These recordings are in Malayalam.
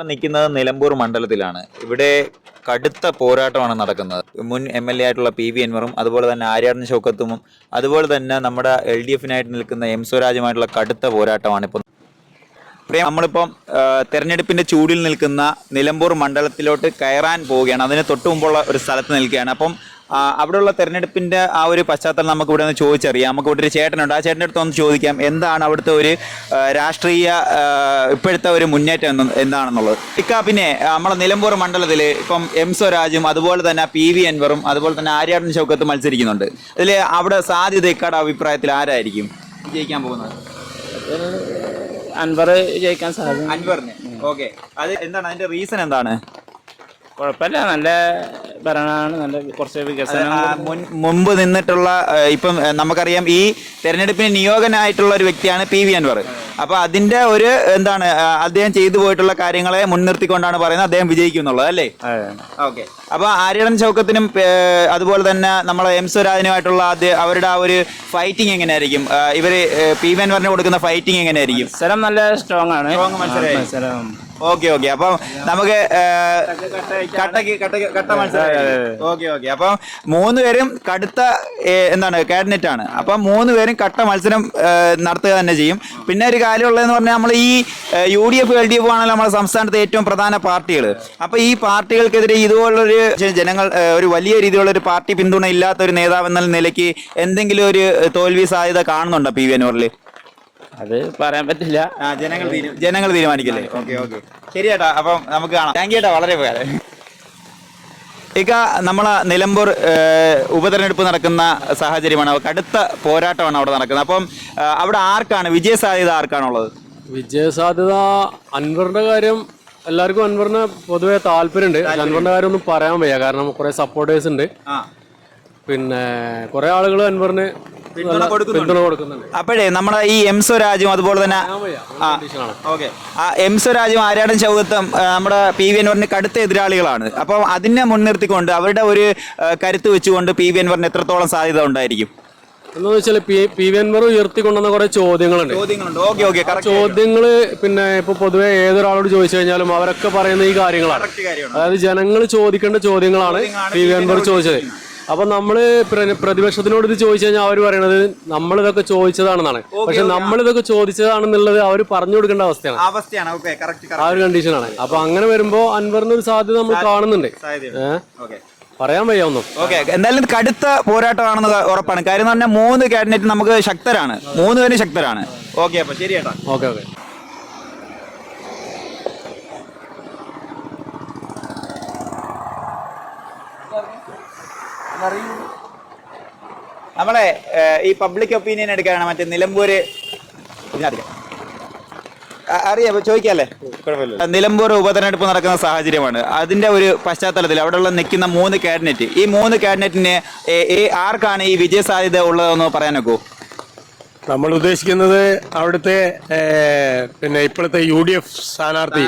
ഞാനിപ്പോൾ നിൽക്കുന്നത് നിലമ്പൂർ മണ്ഡലത്തിലാണ്. ഇവിടെ കടുത്ത പോരാട്ടമാണ് നടക്കുന്നത്. മുൻ എം എൽ എ ആയിട്ടുള്ള പി വി അൻവറും അതുപോലെ തന്നെ ആര്യാടൻ ഷൗക്കത്തും അതുപോലെ തന്നെ നമ്മുടെ എൽ ഡി എഫിനായിട്ട് നിൽക്കുന്ന എം സ്വരാജുമായിട്ടുള്ള കടുത്ത പോരാട്ടമാണ് ഇപ്പം. പ്രിയ നമ്മളിപ്പം തെരഞ്ഞെടുപ്പിന്റെ ചൂടിൽ നിൽക്കുന്ന നിലമ്പൂർ മണ്ഡലത്തിലോട്ട് കയറാൻ പോവുകയാണ്. അതിന് തൊട്ട് മുമ്പുള്ള ഒരു സ്ഥലത്ത് നിൽക്കുകയാണ്. അപ്പം അവിടെയുള്ള തെരഞ്ഞെടുപ്പിന്റെ ആ ഒരു പശ്ചാത്തലം നമുക്ക് ഇവിടെ നിന്ന് ചോദിച്ചറിയാം. നമുക്ക് ഇവിടെ ഒരു ചേട്ടനുണ്ട്. ആ ചേട്ടന്റെ അടുത്ത് ഒന്ന് ചോദിക്കാം എന്താണ് അവിടുത്തെ ഒരു രാഷ്ട്രീയ ഇപ്പോഴത്തെ ഒരു മുന്നേറ്റം എന്ന് എന്താണെന്നുള്ളത്? ഇക്ക പിന്നെ നമ്മളെ നിലമ്പൂർ മണ്ഡലത്തിൽ ഇപ്പം എം സ്വരാജും അതുപോലെ തന്നെ പി വി അൻവറും അതുപോലെ തന്നെ ആര്യാടൻ ചൗക്കത്ത് മത്സരിക്കുന്നുണ്ട്. അതിൽ അവിടെ സാധ്യത ഇക്കാട് അഭിപ്രായത്തിൽ ആരായിരിക്കും ജയിക്കാൻ പോകുന്നത്? അൻവർ ജയിക്കാൻ സാധ്യത. അൻവറിന്. ഓക്കെ. അത് എന്താണ്? അതിന്റെ റീസൺ എന്താണ്? കുഴപ്പമില്ല. നല്ല ഭരണമാണ് നല്ല കുറച്ച് വികസനം മുൻപ് മുൻ- മുമ്പ് നിന്നിട്ടുള്ള ഇപ്പം നമുക്കറിയാം ഈ തെരഞ്ഞെടുപ്പിന് നിയോഗനായിട്ടുള്ള ഒരു വ്യക്തിയാണ് പി വി അൻവർ. അപ്പൊ അതിന്റെ ഒരു എന്താണ് അദ്ദേഹം ചെയ്തു പോയിട്ടുള്ള കാര്യങ്ങളെ മുൻനിർത്തിക്കൊണ്ടാണ് പറയുന്നത് അദ്ദേഹം വിജയിക്കും എന്നുള്ളത് അല്ലേ? അതെ. ഓക്കെ. അപ്പൊ ആര്യടൻ ചൗക്കത്തിനും അതുപോലെ തന്നെ നമ്മളെ എം സ്വരാജിനുമായിട്ടുള്ള ആദ്യ അവരുടെ ആ ഒരു ഫൈറ്റിംഗ് എങ്ങനെയായിരിക്കും? ഇവർ പി വി അൻവറിന് കൊടുക്കുന്ന ഫൈറ്റിംഗ് എങ്ങനെയായിരിക്കും? മത്സരം നല്ല സ്ട്രോങ് ആണ്. ആ, മത്സരം. Okay okay. അപ്പം നമുക്ക് കട്ടക്ക് കട്ടക്ക് കട്ട മത്സരം. Okay okay. അപ്പം മൂന്ന് പേരും കടുത്ത എന്താണ് കാബിനറ്റ് ആണ്. അപ്പം മൂന്ന് പേരും കട്ട മത്സരം നടത്തുക തന്നെ ചെയ്യും. പിന്നെ ഒരു കാര്യമുള്ളതെന്ന് പറഞ്ഞാൽ നമ്മൾ ഈ U D F L D F ആണല്ലോ നമ്മുടെ സംസ്ഥാനത്തെ ഏറ്റവും പ്രധാന പാർട്ടികൾ അപ്പൊ ഈ പാർട്ടികൾക്കെതിരെ ഇതുപോലൊരു ജനങ്ങൾ ഒരു വലിയ രീതിയിലുള്ള ഒരു പാർട്ടി പിന്തുണ ഇല്ലാത്ത ഒരു നേതാവ് എന്ന നിലയ്ക്ക് എന്തെങ്കിലും ഒരു തോൽവി സാധ്യത കാണുന്നുണ്ടോ പി വി അൻവറിൽ അത് പറയാൻ പറ്റില്ല. ആ ജനങ്ങൾ തീരു- ജനങ്ങൾ തീരുമാനിക്കില്ലേ? Okay okay. ശരി ചേട്ടാ അപ്പം നമുക്ക് കാണാം. താങ്ക് യു ചേട്ടാ വളരെ ഉപകാരം. ഇക്ക നമ്മളെ നിലമ്പൂർ ഏഹ്, ഉപതെരഞ്ഞെടുപ്പ് നടക്കുന്ന സാഹചര്യമാണ്. കടുത്ത പോരാട്ടമാണ് അവിടെ നടക്കുന്നത്. അപ്പം ആ, അവിടെ ആർക്കാണ് വിജയ സാധ്യത ആർക്കാണുള്ളത്? വിജയസാധ്യത അൻവറിന്റെ കാര്യം എല്ലാവർക്കും അൻവറിന് പൊതുവെ താല്പര്യമുണ്ട് പക്ഷെ അൻവറിന്റെ കാര്യം ഒന്നും പറയാൻ വയ്യ. കാരണം കുറെ സപ്പോർട്ടേഴ്സ് ഉണ്ട്. ആ. പിന്നെ കുറെ ആളുകൾ അൻവറിന് അപ്പോഴേ നമ്മുടെ ഈ എം സ്വരാജും അതുപോലെ തന്നെ ഓക്കെ. ആ എം സ്വരാജും ആര്യാടൻ ചൗകത്തും നമ്മുടെ പി വി അൻവറിന് കടുത്ത എതിരാളികളാണ്. അപ്പൊ അതിനെ മുൻനിർത്തിക്കൊണ്ട് അവരുടെ ഒരു കരുത്ത് വെച്ചുകൊണ്ട് പി വി അൻവറിന് എത്രത്തോളം സാധ്യത ഉണ്ടായിരിക്കും? എന്താന്ന് വെച്ചാൽ പി വി അൻവർ ഉയർത്തിക്കൊണ്ടുവന്ന കുറെ ചോദ്യങ്ങളുണ്ട്. ചോദ്യങ്ങൾ പിന്നെ ഇപ്പൊ പൊതുവെ ഏതൊരാളോട് ചോദിച്ചു കഴിഞ്ഞാലും അവരൊക്കെ പറയുന്ന ഈ കാര്യങ്ങളാണ്. അതായത് ജനങ്ങൾ ചോദിക്കേണ്ട ചോദ്യങ്ങളാണ് പി വി അൻവർ ചോദിച്ചത്. അപ്പൊ നമ്മൾ പ്ര- പ്രതിപക്ഷത്തിനോട് ഇത് ചോദിച്ചു കഴിഞ്ഞാൽ അവർ പറയണത് നമ്മൾ ഇതൊക്കെ ചോദിച്ചതാണെന്നാണ് പക്ഷെ നമ്മൾ ഇതൊക്കെ ചോദിച്ചതാണെന്നുള്ളത് അവർ പറഞ്ഞു കൊടുക്കേണ്ട അവസ്ഥയാണ്. അവസ്ഥയാണ്. ആ ഒരു കണ്ടീഷനാണ് അപ്പൊ അങ്ങനെ വരുമ്പോ അൻവറിന് ഒരു സാധ്യത നമ്മൾ കാണുന്നുണ്ട്. പറയാൻ വയ്യ ഒന്നും. ഓക്കെ എന്തായാലും കടുത്ത പോരാട്ടമാണെന്ന് ഉറപ്പാണ്. കാര്യം എന്ന് പറഞ്ഞാൽ മൂന്ന് കാബിനറ്റ് നമുക്ക് ശക്തരാണ്. മൂന്ന് പേരും ശക്തരാണ്. ഓക്കെ അപ്പൊ ശരി ഓക്കെ ഓക്കെ. നമ്മളെ ഈ പബ്ലിക് ഒപ്പീനിയൻ എടുക്കാനാണ് മറ്റേ നിലമ്പൂര് അറിയാം ചോദിക്കാല്ലേ? നിലമ്പൂർ ഉപതെരഞ്ഞെടുപ്പ് നടക്കുന്ന സാഹചര്യമാണ്. അതിന്റെ ഒരു പശ്ചാത്തലത്തിൽ അവിടെയുള്ള നിൽക്കുന്ന മൂന്ന് കാബിനറ്റ് ഈ മൂന്ന് കാബിനറ്റിന് ഏ- ഏ- ആർക്കാണ് ഈ വിജയ സാധ്യത ഉള്ളതെന്ന് പറയാനൊക്കോ നമ്മൾ ഉദ്ദേശിക്കുന്നത് അവിടുത്തെ പിന്നെ ഇപ്പോഴത്തെ യു ഡി എഫ് സ്ഥാനാർത്ഥി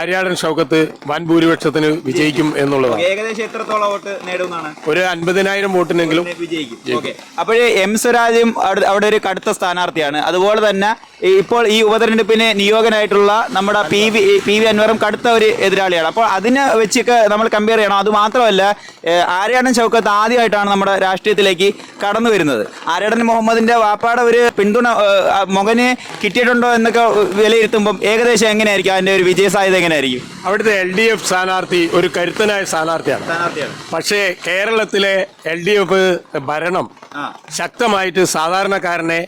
ആര്യാടൻ ഷൗക്കത്ത് വൻ ഭൂരിപക്ഷത്തിന് വിജയിക്കും എന്നുള്ളതാണ്. ഏകദേശം എത്രത്തോളം വോട്ട് നേടുമെന്നാണ്? ഒരു അൻപതിനായിരം വോട്ടിനെങ്കിലും വിജയിക്കും. അപ്പോഴേ എം സ്വരാജും അവിടെ ഒരു കടുത്ത സ്ഥാനാർത്ഥിയാണ്. അതുപോലെ തന്നെ ഇപ്പോൾ ഈ ഉപതെരഞ്ഞെടുപ്പിന് നിയോഗനായിട്ടുള്ള നമ്മുടെ പി വി പി വി അൻവറും കടുത്ത ഒരു എതിരാളിയാണ്. അപ്പോൾ അതിനെ വെച്ചൊക്കെ നമ്മൾ കമ്പയർ ചെയ്യണം. അത് മാത്രമല്ല ആര്യാടൻ ചൗക്കത്ത് ആദ്യമായിട്ടാണ് നമ്മുടെ രാഷ്ട്രീയത്തിലേക്ക് കടന്നു വരുന്നത് ആര്യാടൻ മുഹമ്മദിന്റെ വാപ്പാടെ ഒരു പിന്തുണ മകന് കിട്ടിയിട്ടുണ്ടോ എന്നൊക്കെ വിലയിരുത്തുമ്പോൾ ഏകദേശം എങ്ങനെയായിരിക്കും? അതിന്റെ ഒരു വിജയ സാധ്യത എങ്ങനെയായിരിക്കും? അവിടുത്തെ എൽ ഡി എഫ് സ്ഥാനാർത്ഥി ഒരു കരുത്തനായ സ്ഥാനാർത്ഥിയാണ്. പക്ഷേ കേരളത്തിലെ എൽ ഡി എഫ് ഭരണം ശക്തമായിട്ട് സാധാരണക്കാരനെ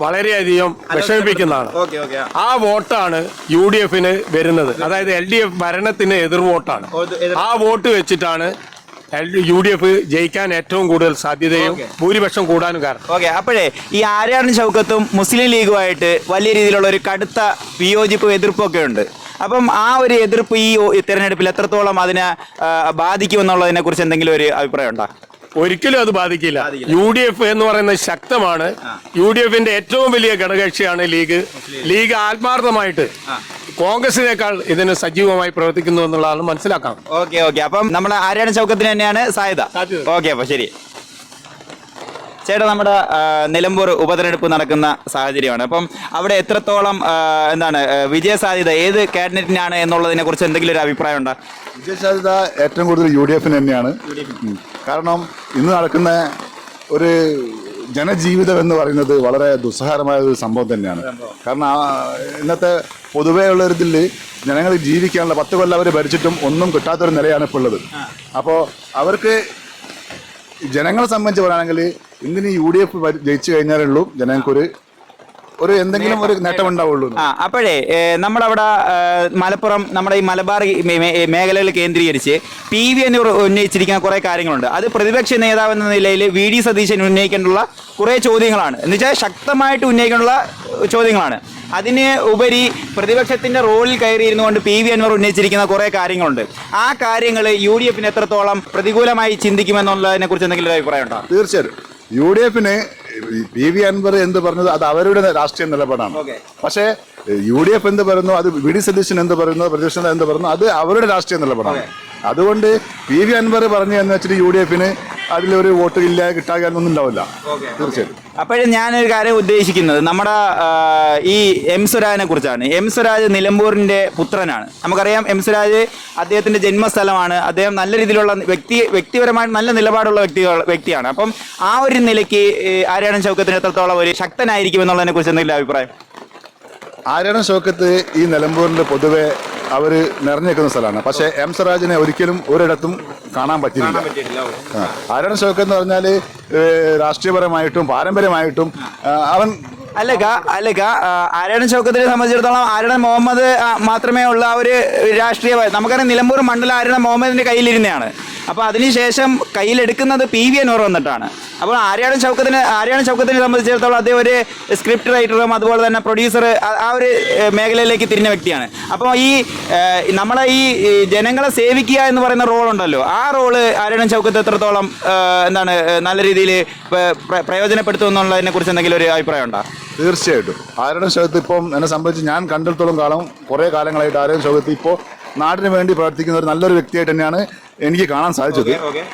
വളരെയധികം വിഷമിപ്പിക്കുന്നതാണ്. ആ. വോട്ടാണ് യു ഡി എഫിന് വരുന്നത്. അതായത് എൽ ഡി എഫ് ഭരണത്തിന് എതിർ വോട്ടാണ്. ആ വോട്ട് വെച്ചിട്ടാണ് യു ഡി എഫ് ജയിക്കാൻ ഏറ്റവും കൂടുതൽ സാധ്യതയും ഭൂരിപക്ഷം കൂടാനും കാരണം. ഓക്കെ അപ്പോഴേ ഈ ആര്യാടൻ ചൗക്കത്തും മുസ്ലിം ലീഗുമായിട്ട് വലിയ രീതിയിലുള്ള ഒരു കടുത്ത വിയോജിപ്പ് എതിർപ്പൊക്കെ ഉണ്ട്. അപ്പം ആ ഒരു എതിർപ്പ് ഈ തെരഞ്ഞെടുപ്പിൽ എത്രത്തോളം അതിനെ ബാധിക്കുമെന്നുള്ളതിനെ കുറിച്ച് എന്തെങ്കിലും ഒരു അഭിപ്രായം ഉണ്ടോ? ഒരിക്കലും അത് ബാധിക്കില്ല. യു ഡി എഫ് എന്ന് പറയുന്നത് ശക്തമാണ്. യു ഡി എഫിന്റെ ഏറ്റവും വലിയ ഘടകകക്ഷിയാണ് ലീഗ്. ലീഗ്. ആത്മാർത്ഥമായിട്ട് കോൺഗ്രസിനേക്കാൾ ഇതിന് സജീവമായി പ്രവർത്തിക്കുന്നു എന്നുള്ളതാണ് മനസ്സിലാക്കാം. Okay okay. അപ്പം നമ്മൾ ആരാണ് ചൗക്കത്തിന് തന്നെയാണ് സായുധ സാധ്യത. ഓക്കെ അപ്പൊ ശരി. ചേട്ടാ നമ്മുടെ നിലമ്പൂർ ഉപതെരഞ്ഞെടുപ്പ് നടക്കുന്ന സാഹചര്യമാണ്. അപ്പം അവിടെ എത്രത്തോളം എന്താണ് വിജയ സാധ്യത ഏത് കാൻഡിഡേറ്റിനാണ് എന്നുള്ളതിനെ കുറിച്ച് എന്തെങ്കിലും ഒരു അഭിപ്രായം ഉണ്ടോ? വിജയ സാധ്യത ഏറ്റവും കൂടുതൽ യു ഡി എഫിന് തന്നെയാണ്. കാരണം ഇന്ന് നടക്കുന്ന ഒരു ജനജീവിതം എന്ന് പറയുന്നത് വളരെ ദുസ്സഹരമായ ഒരു സംഭവം തന്നെയാണ്. കാരണം ഇന്നത്തെ പൊതുവേ ഉള്ള ഒരു ഇതിൽ ജനങ്ങൾ ജീവിക്കാനുള്ള പത്ത് കൊല്ലം അവർ ഭരിച്ചിട്ടും ഒന്നും കിട്ടാത്തൊരു നിലയാണ് ഇപ്പോൾ ഉള്ളത്. അപ്പോൾ അവർക്ക് ജനങ്ങളെ സംബന്ധിച്ച് പറയുകയാണെങ്കിൽ ഇന്നിനി യു ഡി എഫ് ജയിച്ചു കഴിഞ്ഞാലേ ഉള്ളൂ. ജനങ്ങൾക്കൊരു ഒരു എന്തെങ്കിലും ഒരു നേട്ടം ഉണ്ടാവുള്ളൂ. ആ അപ്പോഴേ നമ്മളവിടെ മലപ്പുറം നമ്മുടെ ഈ മലബാർ മേഖലകൾ കേന്ദ്രീകരിച്ച് പി വി എന്നിവർ ഉന്നയിച്ചിരിക്കുന്ന കുറേ കാര്യങ്ങളുണ്ട്. അത് പ്രതിപക്ഷ നേതാവ് എന്ന നിലയിൽ വി ഡി സതീശൻ ഉന്നയിക്കേണ്ടുള്ള കുറേ ചോദ്യങ്ങളാണ്. എന്നുവെച്ചാൽ ശക്തമായിട്ട് ഉന്നയിക്കേണ്ടുള്ള ചോദ്യങ്ങളാണ്. അതിന് ഉപരി പ്രതിപക്ഷത്തിന്റെ റോളിൽ കയറിയിരുന്നു കൊണ്ട് പി വി അൻവർ ഉന്നയിച്ചിരിക്കുന്ന കുറേ കാര്യങ്ങളുണ്ട്. ആ കാര്യങ്ങൾ യു ഡി എഫിന് എത്രത്തോളം പ്രതികൂലമായി ചിന്തിക്കുമെന്നുള്ളതിനെ കുറിച്ച് എന്തെങ്കിലും ഒരു അഭിപ്രായം ഉണ്ടോ തീർച്ചയായും യു ഡി എഫിന് പി വി അൻവർ എന്ത് പറഞ്ഞത് അത് അവരുടെ രാഷ്ട്രീയ നിലപാടാണ്. പക്ഷേ യു ഡി എഫ് എന്ത് പറയുന്നു? അത് വി ഡി സതീശൻ എന്ത് പറയുന്നു? പ്രതിപക്ഷ എന്ത് പറയുന്നു? അത് അവരുടെ രാഷ്ട്രീയ നിലപാടാണ്. അതുകൊണ്ട് പി വി അൻവർ പറഞ്ഞു എന്ന് വെച്ചിട്ട് യു ഡി എഫിന് അതിലൊരു വോട്ട് ഇല്ല കിട്ടാകാനൊന്നും ഉണ്ടാവില്ല. തീർച്ചയായും അപ്പോഴും ഞാനൊരു കാര്യം ഉദ്ദേശിക്കുന്നത് നമ്മുടെ ഈ എം സ്വരാജിനെ കുറിച്ചാണ്. എം സ്വരാജ് നിലമ്പൂരിന്റെ പുത്രനാണ്. നമുക്കറിയാം എം സ്വരാജ് അദ്ദേഹത്തിന്റെ ജന്മസ്ഥലമാണ്. അദ്ദേഹം നല്ല രീതിയിലുള്ള വ്യക്തി വ്യക്തിപരമായിട്ട് നല്ല നിലപാടുള്ള വ്യക്തി വ്യക്തിയാണ്. അപ്പം ആ ഒരു നിലയ്ക്ക് ആരാണ് ആര്യാടൻ ചൗക്കത്തിന് എത്രത്തോളം ഒരു ശക്തനായിരിക്കും എന്നുള്ളതിനെ കുറിച്ച് എന്തെങ്കിലും അഭിപ്രായം? ആരാണ് ചൗക്കത്ത് ഈ നിലമ്പൂരിന്റെ പൊതുവെ അവർ നിറഞ്ഞേക്കുന്ന സ്ഥലമാണ്. പക്ഷെ എം സ്വരാജിനെ ഒരിക്കലും ഒരിടത്തും കാണാൻ പറ്റില്ല ആരാണ് ഷോക്ക് എന്ന് പറഞ്ഞാൽ രാഷ്ട്രീയപരമായിട്ടും പാരമ്പര്യമായിട്ടും അവൻ അല്ലക്ക അല്ലക്ക ആരാണ് ചൗക്കത്തിനെ സംബന്ധിച്ചിടത്തോളം ആരാണ് മുഹമ്മദ് മാത്രമേ ഉള്ള ഒരു രാഷ്ട്രീയ നമുക്കറിയാം നിലമ്പൂർ മണ്ഡലം ആരാണ് മുഹമ്മദിന്റെ കയ്യിലിരുന്നതാണ്. അപ്പോൾ അതിനുശേഷം കയ്യിലെടുക്കുന്നത് പി വി അൻവർ വന്നിട്ടാണ്. അപ്പോൾ ആര്യാടൻ ചൗക്കത്തിന് ആര്യാടൻ ചൗക്കത്തിനെ സംബന്ധിച്ചിടത്തോളം അദ്ദേഹം ഒരു സ്ക്രിപ്റ്റ് റൈറ്ററും അതുപോലെ തന്നെ പ്രൊഡ്യൂസർ ആ ഒരു മേഖലയിലേക്ക് തിരിഞ്ഞ വ്യക്തിയാണ്. അപ്പോൾ ഈ നമ്മളെ ഈ ജനങ്ങളെ സേവിക്കുക എന്ന് പറയുന്ന റോൾ ഉണ്ടല്ലോ ആ റോൾ ആര്യാടൻ ചൗക്കത്ത് എത്രത്തോളം എന്താണ് നല്ല രീതിയിൽ പ്രയോജനപ്പെടുത്തും എന്നുള്ളതിനെ കുറിച്ച് എന്തെങ്കിലും ഒരു അഭിപ്രായം ഉണ്ടോ തീർച്ചയായിട്ടും. ആര്യാടൻ ശോകത്ത് ഇപ്പം എന്നെ സംബന്ധിച്ച് ഞാൻ കണ്ടിടത്തോളം കാലം കുറേ കാലങ്ങളായിട്ട് ആര്യാടൻ ശോകത്ത് ഇപ്പോൾ നാടിന് വേണ്ടി പ്രവർത്തിക്കുന്ന ഒരു നല്ലൊരു വ്യക്തിയായിട്ട് തന്നെയാണ് എനിക്ക് കാണാൻ സാധിച്ചത്.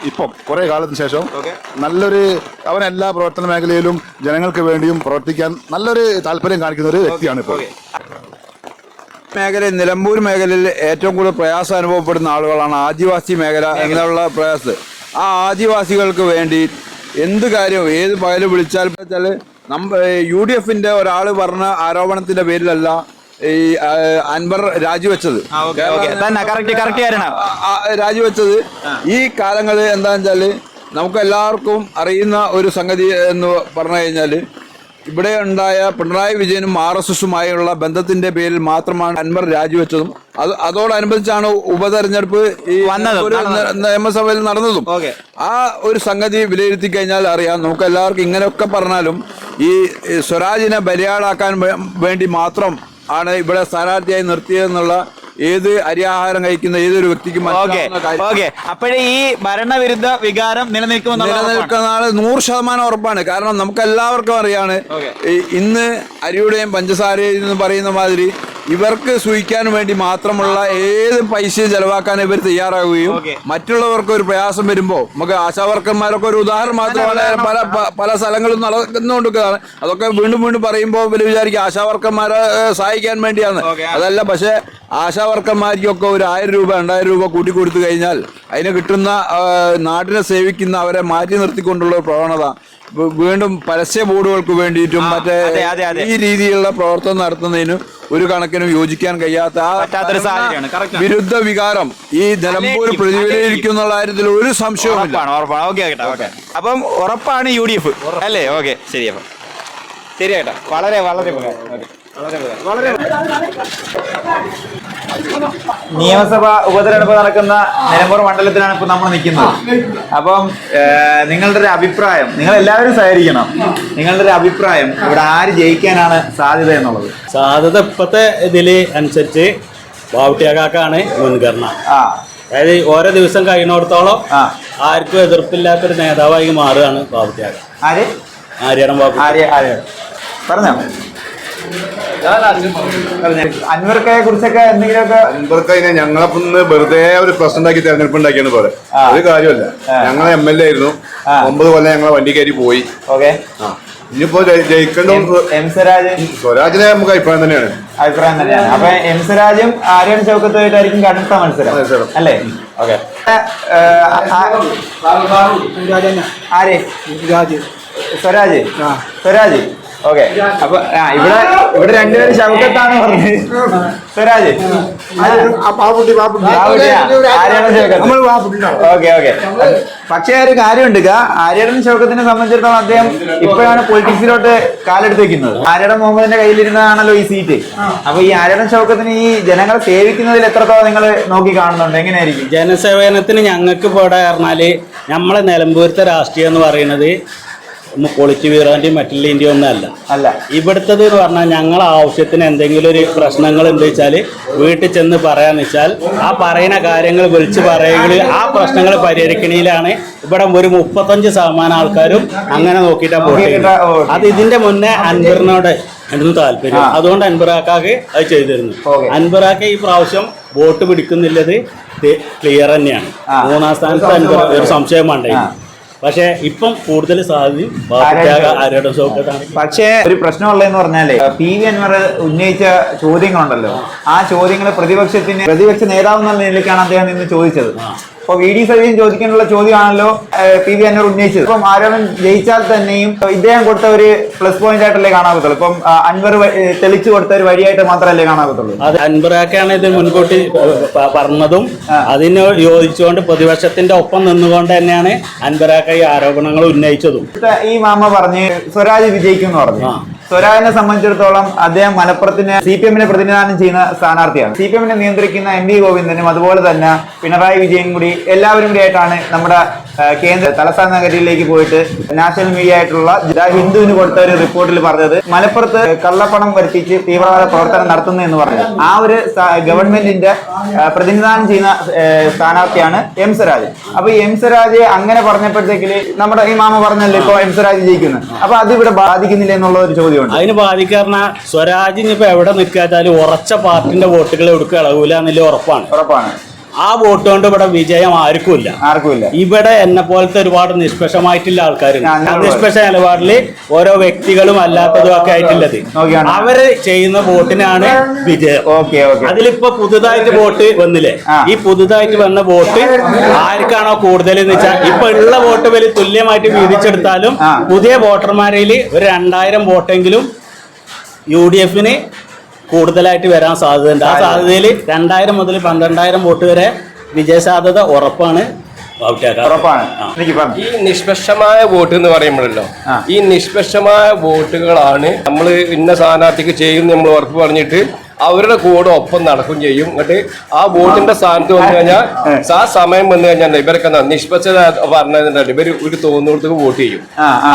ഇപ്പം കുറേ കാലത്തിന് ശേഷം നല്ലൊരു അവൻ എല്ലാ പ്രവർത്തന മേഖലയിലും ജനങ്ങൾക്ക് വേണ്ടിയും പ്രവർത്തിക്കാൻ നല്ലൊരു താല്പര്യം കാണിക്കുന്ന ഒരു വ്യക്തിയാണ് ഇപ്പോൾ. മേഖലയിൽ നിലമ്പൂർ മേഖലയിൽ ഏറ്റവും കൂടുതൽ പ്രയാസം അനുഭവപ്പെടുന്ന ആളുകളാണ് ആദിവാസി മേഖല എന്നുള്ള പ്രയാസം? ആ ആദിവാസികൾക്ക് വേണ്ടി എന്ത് കാര്യവും ഏത് പകൽ വിളിച്ചാൽ വെച്ചാൽ നമ്മ യു ഡി എഫിന്റെ ഒരാൾ പറഞ്ഞ ആരോപണത്തിന്റെ പേരിലല്ല ഈ അൻവർ രാജിവെച്ചത് രാജിവെച്ചത് ഈ കാലങ്ങളിൽ എന്താണെന്ന് വെച്ചാൽ നമുക്ക് എല്ലാവർക്കും അറിയുന്ന ഒരു സംഗതി എന്ന് പറഞ്ഞു കഴിഞ്ഞാൽ ഇവിടെ ഉണ്ടായ പിണറായി വിജയനും ആർ എസ് എസുമായുള്ള ബന്ധത്തിന്റെ പേരിൽ മാത്രമാണ് അൻവർ രാജിവെച്ചതും അത് അതോടനുബന്ധിച്ചാണ് ഉപതെരഞ്ഞെടുപ്പ് ഈ വന്നതും, ഒരു നടന്നതും. നിയമസഭയിൽ നടന്നതും. ആ ഒരു സംഗതി വിലയിരുത്തി കഴിഞ്ഞാൽ അറിയാം. നമുക്ക് എല്ലാവർക്കും ഇങ്ങനെയൊക്കെ പറഞ്ഞാലും ഈ സ്വരാജിനെ ബലിയാടാക്കാൻ വേണ്ടി മാത്രം ആണ് ഇവിടെ സ്ഥാനാർത്ഥിയായി നിർത്തിയതെന്നുള്ള ഏത് അരിയാഹാരം കഴിക്കുന്ന ഏതൊരു വ്യക്തിക്കും ഓക്കെ അപ്പോഴേ ഈ ഭരണവിരുദ്ധ വികാരം നിലനിൽക്കുമെന്ന് നിലനിൽക്കുന്ന നൂറ് ശതമാനം ഉറപ്പാണ്. കാരണം നമുക്ക് എല്ലാവർക്കും അറിയാണ് ഇന്ന് അരിയുടെയും പഞ്ചസാരയും പറയുന്ന മാതിരി ഇവർക്ക് സൂയിക്കാൻ വേണ്ടി മാത്രമുള്ള ഏത് പൈസയും ചെലവാക്കാൻ ഇവർ തയ്യാറാവുകയും മറ്റുള്ളവർക്ക് ഒരു പ്രയാസം വരുമ്പോൾ നമുക്ക് ആശാവർക്കന്മാരൊക്കെ ഒരു ഉദാഹരണം മാത്രമല്ല പല പല സ്ഥലങ്ങളും നടക്കുന്നുകൊണ്ടിരിക്കുന്നതാണ് അതൊക്കെ വീണ്ടും വീണ്ടും പറയുമ്പോൾ ഇവർ വിചാരിക്കും ആശാവർക്കന്മാരെ സഹായിക്കാൻ വേണ്ടിയാണ്. അതല്ല പക്ഷേ ആശാവർക്കന്മാർക്കൊക്കെ ഒരു ആയിരം രൂപ രണ്ടായിരം രൂപ കൂട്ടി കൊടുത്തു കഴിഞ്ഞാൽ അതിന് കിട്ടുന്ന നാടിനെ സേവിക്കുന്ന അവരെ മാറ്റി നിർത്തിക്കൊണ്ടുള്ള ഒരു പ്രവണത വീണ്ടും പരസ്യ ബോർഡുകൾക്ക് വേണ്ടിയിട്ടും മറ്റേ. ഈ രീതിയിലുള്ള പ്രവർത്തനം നടത്തുന്നതിനും ഒരു കണക്കിനും യോജിക്കാൻ കഴിയാത്ത ആ. വിരുദ്ധ വികാരം ഈ നിലമ്പൂർ പ്രതിഫലിക്കുന്ന കാര്യത്തിൽ ഒരു കേട്ടോ അപ്പം ഉറപ്പാണ് യു ഡി എഫ്. അല്ലേ? ഓക്കെ ശരി അപ്പം. ശരി കേട്ടോ വളരെ വളരെ നിയമസഭ ഉപതെരഞ്ഞെടുപ്പ് നടക്കുന്ന നിലമ്പൂർ മണ്ഡലത്തിലാണ് ഇപ്പൊ നമ്മൾ നിൽക്കുന്നത്. അപ്പം നിങ്ങളുടെ ഒരു അഭിപ്രായം നിങ്ങൾ എല്ലാവരും സഹകരിക്കണം. നിങ്ങളുടെ ഒരു അഭിപ്രായം ഇവിടെ ആര് ജയിക്കാനാണ് സാധ്യത എന്നുള്ളത്? സാധ്യത ഇപ്പത്തെ ഇതിൽ അനുസരിച്ച് ബാവട്ടിയാക്കാണ് മുൻഗണന. ആ. അതായത് ഓരോ ദിവസം കഴിയുന്നിടത്തോളം ആ. ആർക്കും എതിർപ്പില്ലാത്തൊരു നേതാവായി മാറുകയാണ് ആര്? ആര്യാടൻ ബാബു പറഞ്ഞോ. അൻവർക്കയെ കുറിച്ചൊക്കെ എന്തെങ്കിലുമൊക്കെ അൻവർക്കയെ ഞങ്ങളപ്പോ വെറുതെ ഒരു പ്രശ്നം ഉണ്ടാക്കി തെരഞ്ഞെടുപ്പ് ഉണ്ടാക്കിയാണ് പോലെ ഒരു കാര്യമല്ല ഞങ്ങളെ എം എൽ എ ആയിരുന്നു. ഒമ്പത് കൊല്ലം ഞങ്ങളെ വണ്ടി കയറി പോയി. ഓക്കെ. ഇനിയിപ്പോ ജയിക്കണ്ടോ ജയിക്കേണ്ട എം സ്വരാജ്. സ്വരാജിനെ നമുക്ക് അഭിപ്രായം തന്നെയാണ്. അഭിപ്രായം തന്നെയാണ്. അപ്പൊ എം സ്വരാജും ആര്യൻ ചൗക്കത്തുമായിട്ടായിരിക്കും കടുത്ത മത്സരം. മത്സരം. അല്ലേ? ഓക്കെ. ആര്യ സ്വരാജ്. സ്വരാജ്. ഓക്കെ അപ്പൊ ആ ഇവിടെ ഇവിടെ രണ്ടുപേരും ശൗക്കത്താണ് പറഞ്ഞത്. സ്വരാജ്. ഓക്കെ ഓക്കെ പക്ഷേ ഒരു കാര്യമുണ്ട്. ആര്യടൻ ശൗക്കത്തിനെ സംബന്ധിച്ചിടത്തോളം അദ്ദേഹം ഇപ്പോഴാണ് പൊളിറ്റിക്സിലോട്ട് കാലെടുത്ത് വെക്കുന്നത്. ആര്യടൻ മുഹമ്മദിന്റെ കയ്യിലിരുന്നതാണല്ലോ ഈ സീറ്റ്. അപ്പൊ ഈ ആര്യടൻ ശൗക്കത്തിന് ഈ ജനങ്ങളെ സേവിക്കുന്നതിൽ എത്രത്തോളം നിങ്ങൾ നോക്കി കാണുന്നുണ്ട്? എങ്ങനെയായിരിക്കും? ജനസേവനത്തിന് ഞങ്ങൾക്ക് പോടാ പറഞ്ഞാൽ നമ്മളെ നിലമ്പൂരത്തെ രാഷ്ട്രീയം എന്ന് പറയുന്നത് പൊളിച്ചു വീറാന്റെയും മറ്റുള്ളതിന്റെയും ഒന്നും അല്ല അല്ല. ഇവിടുത്തത് എന്ന് പറഞ്ഞാൽ ഞങ്ങളെ ആവശ്യത്തിന് എന്തെങ്കിലും ഒരു പ്രശ്നങ്ങൾ ഉണ്ട് വെച്ചാൽ വീട്ടിൽ ചെന്ന് പറയാന്ന് വെച്ചാൽ ആ പറയുന്ന കാര്യങ്ങൾ വിളിച്ച് പറയുക ആ പ്രശ്നങ്ങൾ പരിഹരിക്കണയിലാണ് ഇവിടെ ഒരു മുപ്പത്തഞ്ച് ശതമാനം ആൾക്കാരും അങ്ങനെ നോക്കിയിട്ടാണ് നോക്കിയിട്ടാ പോകുന്നത് അത് ഇതിന്റെ മുന്നേ അൻപറിനോട് ആയിരുന്നു താല്പര്യം. അതുകൊണ്ട് അൻപറാക്കാക്ക് അത് ചെയ്തിരുന്നു. അൻപറാക്ക ഈ പ്രാവശ്യം വോട്ട് പിടിക്കുന്നില്ലത് ക്ലിയർ തന്നെയാണ്. മൂന്നാം സ്ഥാനത്ത് അൻവർ ഒരു സംശയം വേണ്ടായിരുന്നു പക്ഷേ ഇപ്പം കൂടുതൽ സാധ്യതയും പക്ഷേ ഒരു പ്രശ്നമുള്ളതെന്ന് പറഞ്ഞാലേ പി വി അൻവർ ഉന്നയിച്ച ചോദ്യങ്ങളുണ്ടല്ലോ. ആ ചോദ്യങ്ങൾ പ്രതിപക്ഷത്തിന് പ്രതിപക്ഷ നേതാവ് എന്നുള്ള നിലയ്ക്കാണ് അദ്ദേഹം നിന്ന് ചോദിച്ചത്. അപ്പൊ വി ഡി സതീശൻ ചോദിക്കാനുള്ള ചോദ്യമാണല്ലോ പി വി അന്നൂർ ഉന്നയിച്ചത്. അപ്പം ആരോപൺ ജയിച്ചാൽ തന്നെയും ഇദ്ദേഹം കൊടുത്ത ഒരു പ്ലസ് പോയിന്റ് ആയിട്ടല്ലേ കാണാകത്തുള്ളൂ. ഇപ്പം അൻവർ തെളിച്ചു കൊടുത്ത ഒരു വഴിയായിട്ട് മാത്രമല്ലേ കാണാകത്തുള്ളൂ. അത് അൻവറാക്കാണ് ഇത് മുൻകൂട്ടി പറഞ്ഞതും. അതിന് യോജിച്ചുകൊണ്ട് പ്രതിപക്ഷത്തിന്റെ ഒപ്പം നിന്നുകൊണ്ട് തന്നെയാണ് അൻവറാക്ക ഈ ആരോപണങ്ങൾ ഉന്നയിച്ചതും. ഈ മാമ പറഞ്ഞ് സ്വരാജ് വിജയിക്കും എന്ന് പറഞ്ഞു സ്വരാജിനെ സംബന്ധിച്ചിടത്തോളം അദ്ദേഹം മലപ്പുറത്തിന് സി പി എമ്മിനെ പ്രതിനിധാനം ചെയ്യുന്ന സ്ഥാനാർത്ഥിയാണ്. സി പി എമ്മിനെ നിയന്ത്രിക്കുന്ന എം വി ഗോവിന്ദനും അതുപോലെ തന്നെ പിണറായി വിജയൻ കൂടി എല്ലാവരും കൂടി ആയിട്ടാണ് നമ്മുടെ കേന്ദ്ര തലസ്ഥാന നഗരിയിലേക്ക് പോയിട്ട് നാഷണൽ മീഡിയ ആയിട്ടുള്ള ദ ഹിന്ദുവിന് കൊടുത്ത ഒരു റിപ്പോർട്ടിൽ പറഞ്ഞത് മലപ്പുറത്ത് കള്ളപ്പണം വരുത്തിച്ച് തീവ്രവാദ പ്രവർത്തനം നടത്തുന്നു എന്ന് പറഞ്ഞു. ആ ഒരു ഗവൺമെന്റിന്റെ പ്രതിനിധാനം ചെയ്യുന്ന സ്ഥാനാർത്ഥിയാണ് എം സ്വരാജ്. അപ്പൊ എം സ്വരാജ് അങ്ങനെ പറഞ്ഞപ്പോഴത്തേക്കിൽ നമ്മുടെ ഈ മാമ പറഞ്ഞല്ലോ ഇപ്പൊ എം സ്വരാജ് ജയിക്കുന്നത് അപ്പൊ അത് ഇവിടെ ബാധിക്കുന്നില്ല എന്നുള്ള ഒരു ചോദ്യമുണ്ട്. അതിന് ബാധിക്കാരണ സ്വരാജിന് ഇപ്പൊ എവിടെ നിൽക്കാത്താലും ഉറച്ച പാർട്ടിന്റെ വോട്ടുകൾ എടുക്കുക ഇളകൂല എന്നുള്ള ഉറപ്പാണ്. ഉറപ്പാണ്. ആ വോട്ട് കൊണ്ട് ഇവിടെ വിജയം ആർക്കുമില്ല. ആർക്കുമില്ല. ഇവിടെ എന്നെ പോലത്തെ ഒരുപാട് നിഷ്പക്ഷമായിട്ടുള്ള ആൾക്കാരുണ്ട്. നിഷ്പക്ഷ നിലപാടിൽ ഓരോ വ്യക്തികളും അല്ലാത്തതും ഒക്കെ ആയിട്ടുള്ളത് അവർ ചെയ്യുന്ന വോട്ടിനാണ് വിജയം. Okay okay. അതിലിപ്പോ പുതുതായിട്ട് വോട്ട് വന്നില്ലേ? ഈ പുതുതായിട്ട് വന്ന വോട്ട് ആർക്കാണോ കൂടുതൽ എന്ന് വെച്ചാൽ ഇപ്പൊ ഉള്ള വോട്ട് വലിയ തുല്യമായിട്ട് വീതിച്ചെടുത്താലും പുതിയ വോട്ടർമാരിൽ ഒരു രണ്ടായിരം വോട്ടെങ്കിലും യു ഡി എഫിന് കൂടുതലായിട്ട് വരാൻ സാധ്യതയുണ്ട്. ആ സാധ്യതയിൽ രണ്ടായിരം മുതൽ പന്ത്രണ്ടായിരം വോട്ട് വരെ വിജയസാധ്യത ഉറപ്പാണ്. ഉറപ്പാണ്. ഈ നിഷ്പക്ഷമായ വോട്ട് എന്ന് പറയുമ്പോഴല്ലോ ഈ നിഷ്പക്ഷമായ വോട്ടുകളാണ് നമ്മൾ ഇന്ന സ്ഥാനാർത്ഥിക്ക് ചെയ്യും നമ്മൾ ഉറപ്പ് പറഞ്ഞിട്ട് അവരുടെ കൂടെ ഒപ്പം നടക്കും ചെയ്യും. എന്നിട്ട് ആ വോട്ടിന്റെ സ്ഥാനത്ത് വന്നു കഴിഞ്ഞാൽ ആ. സമയം വന്നു കഴിഞ്ഞാൽ ഇവരൊക്കെ എന്താ നിഷ്പക്ഷത പറഞ്ഞാൽ ഇവർ ഒരു തോന്നുന്നിടത്തേക്ക് വോട്ട് ചെയ്യും.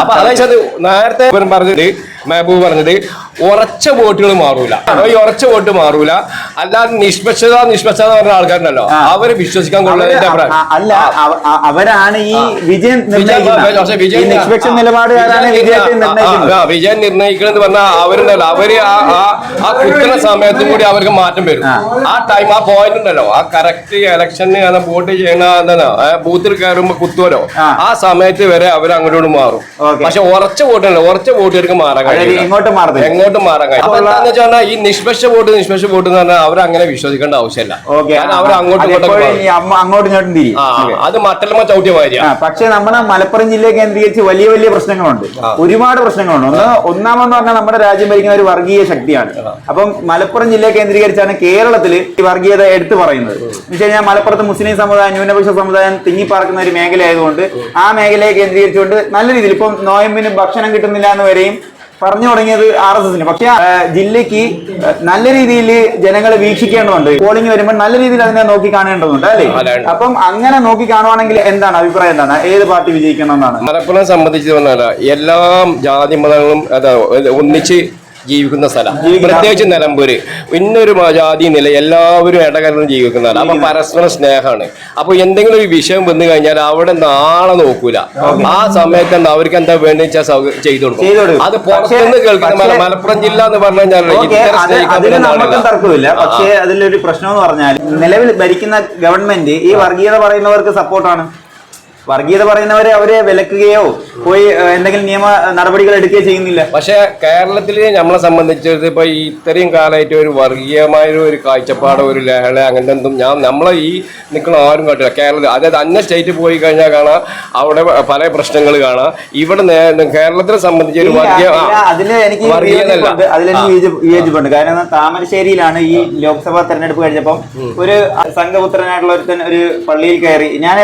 അപ്പൊ അതായത് നേരത്തെ ഇവർ പറഞ്ഞത് മെഹബൂബ് പറഞ്ഞത് ഉറച്ച വോട്ടുകൾ മാറൂല. ഈ ഉറച്ച വോട്ട് മാറൂല. അല്ലാതെ നിഷ്പക്ഷത നിഷ്പക്ഷത എന്ന് പറഞ്ഞ ആൾക്കാരുണ്ടല്ലോ. അവരെ വിശ്വസിക്കാൻ കൊള്ളുന്ന അല്ല അവരാണ് ഈ വിജയം വിജയം. പക്ഷേ നിഷ്പക്ഷ നിലപാടുകാരാണ് വിജയം നിർണയിക്കണെന്ന് പറഞ്ഞാൽ അവരുണ്ടല്ലോ. അവർ ആ കുത്തുന്ന സമയത്തും കൂടി അവർക്ക് മാറ്റം വരും. ആ. ടൈം ആ പോയിന്റ് ഉണ്ടല്ലോ. ആ കറക്റ്റ് ഇലക്ഷന് വോട്ട് ചെയ്യണ ബൂത്തിൽ കയറുമ്പോ കുത്തുവരോ ആ. സമയത്ത് വരെ അവർ അങ്ങോട്ടും മാറും. പക്ഷെ ഉറച്ച വോട്ടുണ്ടല്ലോ ഉറച്ച വോട്ടുകാർക്ക് മാറാൻ കഴിയും ഇങ്ങോട്ട് മാറുന്നില്ല എങ്ങോട്ടും മാറാൻ കഴിയും. എന്താന്ന് വെച്ചാൽ ഈ നിഷ്പക്ഷ വോട്ട് നിഷ്പക്ഷ വോട്ട് എന്ന് പറഞ്ഞാൽ അവർ അങ്ങനെ വിശ്വസിക്കേണ്ട ആവശ്യമില്ല. ഓക്കെ. കാരണം അവർ അങ്ങോട്ടും ഇങ്ങോട്ടും. അങ്ങോട്ടും ഇങ്ങോട്ടും അത് മറ്റല്ലമ്മ ചവിട്ടിയ പക്ഷേ നമ്മുടെ മലപ്പുറം ജില്ലയെ കേന്ദ്രീകരിച്ച് വലിയ വലിയ പ്രശ്നങ്ങളുണ്ട്. ഒരുപാട് പ്രശ്നങ്ങളുണ്ട്. ഒന്ന് ഒന്നാമെന്ന് പറഞ്ഞാൽ നമ്മുടെ രാജ്യം ഭരിക്കുന്ന ഒരു വർഗീയ ശക്തിയാണ്. അപ്പം മലപ്പുറം ജില്ലയെ കേന്ദ്രീകരിച്ചാണ് കേരളത്തിൽ ഈ വർഗീയത എടുത്തു പറയുന്നത്. എന്ന് വെച്ച് കഴിഞ്ഞാൽ മലപ്പുറത്ത് മുസ്ലിം സമുദായം ന്യൂനപക്ഷ സമുദായം തിങ്ങിപ്പാർക്കുന്ന ഒരു മേഖല ആയതുകൊണ്ട് ആ മേഖലയെ കേന്ദ്രീകരിച്ചുകൊണ്ട് നല്ല രീതിയിൽ ഇപ്പം നോയമ്പിന് ഭക്ഷണം കിട്ടുന്നില്ല എന്ന് വരെയും പറഞ്ഞു തുടങ്ങിയത് ആർ എസ് എസിന്. പക്ഷേ ജില്ലയ്ക്ക് നല്ല രീതിയിൽ ജനങ്ങളെ വീക്ഷിക്കേണ്ടതുണ്ട്. പോളിംഗ് വരുമ്പോൾ നല്ല രീതിയിൽ അതിനെ നോക്കി കാണേണ്ടതുണ്ട് അല്ലേ. അപ്പം അങ്ങനെ നോക്കി കാണുവാണെങ്കിൽ എന്താണ് അഭിപ്രായം എന്താണ്? ഏത് പാർട്ടി വിജയിക്കണം എന്നാണ് മലപ്പുറം സംബന്ധിച്ച് പറഞ്ഞാൽ എല്ലാ ജാതി മതങ്ങളും ഒന്നിച്ച് ജീവിക്കുന്ന സ്ഥലം. പ്രത്യേകിച്ച് നിലമ്പൂര്. ഇന്നൊരു ജാതി നില എല്ലാവരും ഇടകലർന്ന് ജീവിക്കുന്നതാണ് അപ്പൊ പരസ്പരം സ്നേഹമാണ്. അപ്പൊ എന്തെങ്കിലും ഒരു വിഷയം വന്നു കഴിഞ്ഞാൽ അവിടെ നാളെ നോക്കൂല. ആ സമയത്ത് എന്താ അവർക്ക് എന്താ വേണ്ടി ചെയ്തു കൊടുക്കും. അത് പുറത്തുനിന്ന് കേൾക്കുന്ന മലപ്പുറം ജില്ല എന്ന് പറഞ്ഞു കഴിഞ്ഞാൽ. തർക്കമില്ല. പക്ഷേ അതിലൊരു പ്രശ്നം എന്ന് പറഞ്ഞാൽ നിലവിൽ ഭരിക്കുന്ന ഗവൺമെന്റ് ഈ വർഗീയത പറയുന്നവർക്ക് സപ്പോർട്ടാണ് വർഗീയത പറയുന്നവരെ അവരെ വിലക്കുകയോ പോയി എന്തെങ്കിലും നിയമ നടപടികൾ എടുക്കുകയോ ചെയ്യുന്നില്ല. പക്ഷെ കേരളത്തിൽ നമ്മളെ സംബന്ധിച്ചത് ഇപ്പൊ ഇത്രയും കാലമായിട്ട് ഒരു വർഗീയമായ ഒരു- കാഴ്ചപ്പാട് ഒരു ലഹള അങ്ങനത്തെ എന്തും ഞാൻ നമ്മളെ ഈ നിൽക്കുന്ന ആരും കാട്ടില്ല കേരളത്തിൽ അതായത് അന്യ സ്റ്റേറ്റ് പോയി കഴിഞ്ഞാൽ കാണാം അവിടെ പല പ്രശ്നങ്ങൾ കാണാം. ഇവിടെ കേരളത്തിനെ സംബന്ധിച്ച് ഒരു വർഗീയ ആ, എനിക്ക്. അതിലെനിക്ക് കാരണം താമരശ്ശേരിയിലാണ് ഈ ലോക്സഭാ തെരഞ്ഞെടുപ്പ് കഴിഞ്ഞപ്പം ഒരു സംഘപുത്രനായിട്ടുള്ള ഒരുത്തൻ ഒരു പള്ളിയിൽ കയറി. ഞാൻ